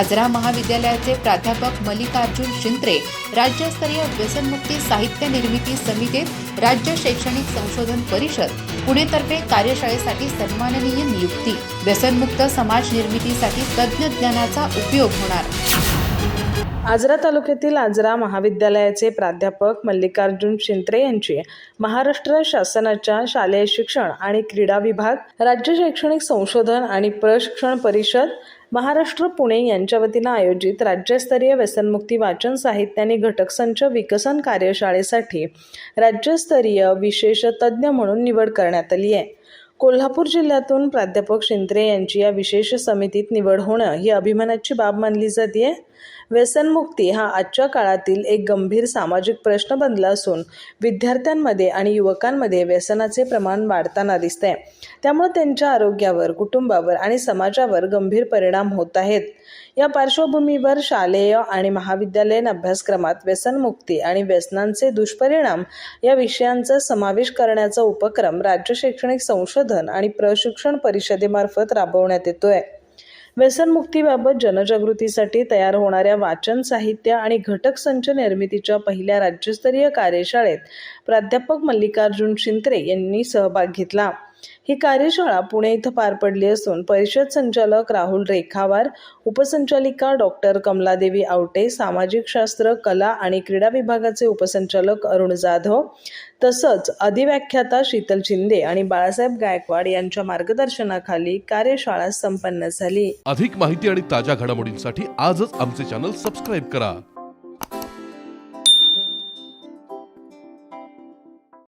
आजरा महाविद्यालयाचे प्राध्यापक मल्लिकार्जुन शिंत्रे राज्यस्तरीय व्यसनमुक्ती साहित्य निर्मिती समितीत राज्य शैक्षणिक संशोधन परिषद पुणेतर्फे कार्यशाळेसाठी सन्माननीय नियुक्ती. व्यसनमुक्त समाज निर्मितीसाठी तज्ज्ञ ज्ञानाचा उपयोग होणार. आजरा तालुक्यातील आजरा महाविद्यालयाचे प्राध्यापक मल्लिकार्जुन शिंत्रे यांची महाराष्ट्र शासनाच्या शालेय शिक्षण आणि क्रीडा विभाग राज्य शैक्षणिक संशोधन आणि प्रशिक्षण परिषद महाराष्ट्र पुणे यांच्या वतीनं आयोजित राज्यस्तरीय व्यसनमुक्ती वाचन साहित्य आणि घटक संच विकसन कार्यशाळेसाठी राज्यस्तरीय विशेष तज्ज्ञ म्हणून निवड करण्यात आली आहे. कोल्हापूर जिल्ह्यातून प्राध्यापक शिंत्रे यांची या विशेष समितीत निवड होणं ही अभिमानाची बाब मानली जाते व्यसनमुक्ती हा आजच्या काळातील एक गंभीर सामाजिक प्रश्न बनला असून विद्यार्थ्यांमध्ये आणि युवकांमध्ये व्यसनाचे प्रमाण वाढताना दिसते त्यामुळे त्यांच्या आरोग्यावर कुटुंबावर आणि समाजावर गंभीर परिणाम होत आहेत. या पार्श्वभूमीवर शालेय आणि महाविद्यालयीन अभ्यासक्रमात व्यसनमुक्ती आणि व्यसनांचे दुष्परिणाम या विषयांचा समावेश करण्याचा उपक्रम राज्य शैक्षणिक संशोधन आणि प्रशिक्षण परिषदेमार्फत राबवण्यात येतोय. व्यसनमुक्तीबाबत जनजागृतीसाठी तयार होणाऱ्या वाचन साहित्य आणि घटक संच निर्मितीच्या पहिल्या राज्यस्तरीय कार्यशाळेत प्राध्यापक मल्लिकार्जुन शिंत्रे यांनी सहभाग घेतला. ही कार्यशाळा पुणे इथं पार पडली असून परिषद संचालक राहुल रेखावार उपसंचालिका डॉक्टर कमलादेवी आवटे सामाजिक शास्त्र कला आणि क्रीडा विभागाचे उपसंचालक अरुण जाधव तसंच अधिव्याख्याता शीतल शिंदे आणि बाळासाहेब गायकवाड यांच्या मार्गदर्शनाखाली कार्यशाळा संपन्न झाली. अधिक माहिती आणि ताज्या घडामोडींसाठी आजच आमचे चॅनल सबस्क्राईब करा.